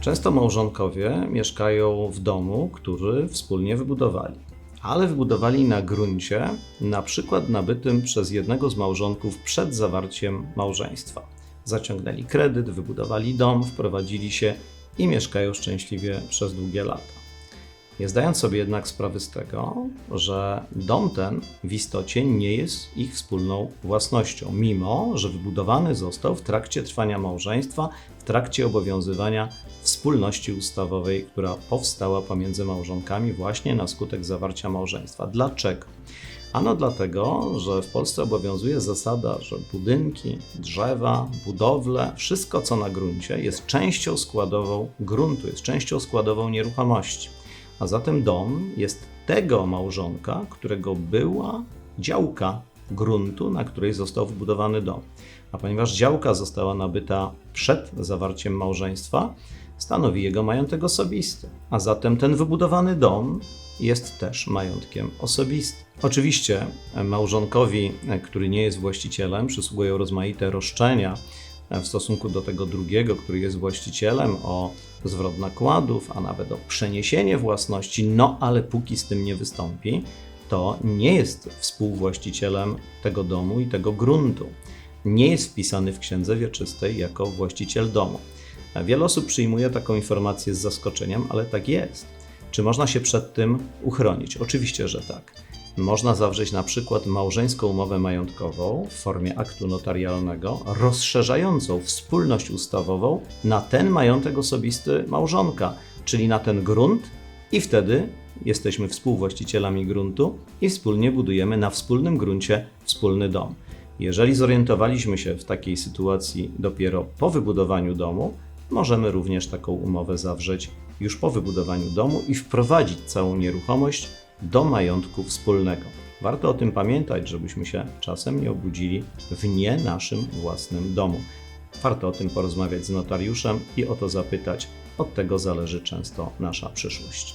Często małżonkowie mieszkają w domu, który wspólnie wybudowali, ale wybudowali na gruncie, na przykład nabytym przez jednego z małżonków przed zawarciem małżeństwa. Zaciągnęli kredyt, wybudowali dom, wprowadzili się i mieszkają szczęśliwie przez długie lata. Nie zdając sobie jednak sprawy z tego, że dom ten w istocie nie jest ich wspólną własnością, mimo że wybudowany został w trakcie trwania małżeństwa, w trakcie obowiązywania wspólności ustawowej, która powstała pomiędzy małżonkami właśnie na skutek zawarcia małżeństwa. Dlaczego? Ano dlatego, że w Polsce obowiązuje zasada, że budynki, drzewa, budowle, wszystko co na gruncie jest częścią składową gruntu, jest częścią składową nieruchomości. A zatem dom jest tego małżonka, którego była działka gruntu, na której został wybudowany dom. A ponieważ działka została nabyta przed zawarciem małżeństwa, stanowi jego majątek osobisty. A zatem ten wybudowany dom jest też majątkiem osobistym. Oczywiście małżonkowi, który nie jest właścicielem, przysługują rozmaite roszczenia w stosunku do tego drugiego, który jest właścicielem, o zwrot nakładów, a nawet o przeniesienie własności, no ale póki z tym nie wystąpi, to nie jest współwłaścicielem tego domu i tego gruntu. Nie jest wpisany w księdze wieczystej jako właściciel domu. Wiele osób przyjmuje taką informację z zaskoczeniem, ale tak jest. Czy można się przed tym uchronić? Oczywiście, że tak. Można zawrzeć na przykład małżeńską umowę majątkową w formie aktu notarialnego, rozszerzającą wspólność ustawową na ten majątek osobisty małżonka, czyli na ten grunt, i wtedy jesteśmy współwłaścicielami gruntu i wspólnie budujemy na wspólnym gruncie wspólny dom. Jeżeli zorientowaliśmy się w takiej sytuacji dopiero po wybudowaniu domu, możemy również taką umowę zawrzeć już po wybudowaniu domu i wprowadzić całą nieruchomość do majątku wspólnego. Warto o tym pamiętać, żebyśmy się czasem nie obudzili w nie naszym własnym domu. Warto o tym porozmawiać z notariuszem i o to zapytać. Od tego zależy często nasza przyszłość.